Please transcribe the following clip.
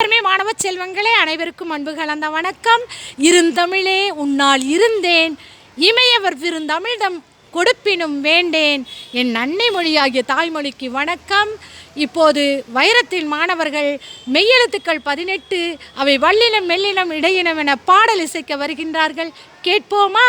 எல்லாருமே மாணவ செல்வங்களே அனைவருக்கும் அன்பு கலந்த வணக்கம். இருந்தமிழே உன்னால் இருந்தேன். இமையவர் விருந்தமிழ்தம் கொடுப்பினும் வேண்டேன். என் அன்னை மொழியாகிய தாய்மொழிக்கு வணக்கம். இப்போது வைரத்தில் மாணவர்கள் மெய்யெழுத்துக்கள் பதினெட்டு அவை வல்லினம் மெல்லினம் இடையினம் என பாடல் இசைக்க வருகின்றார்கள். கேட்போமா?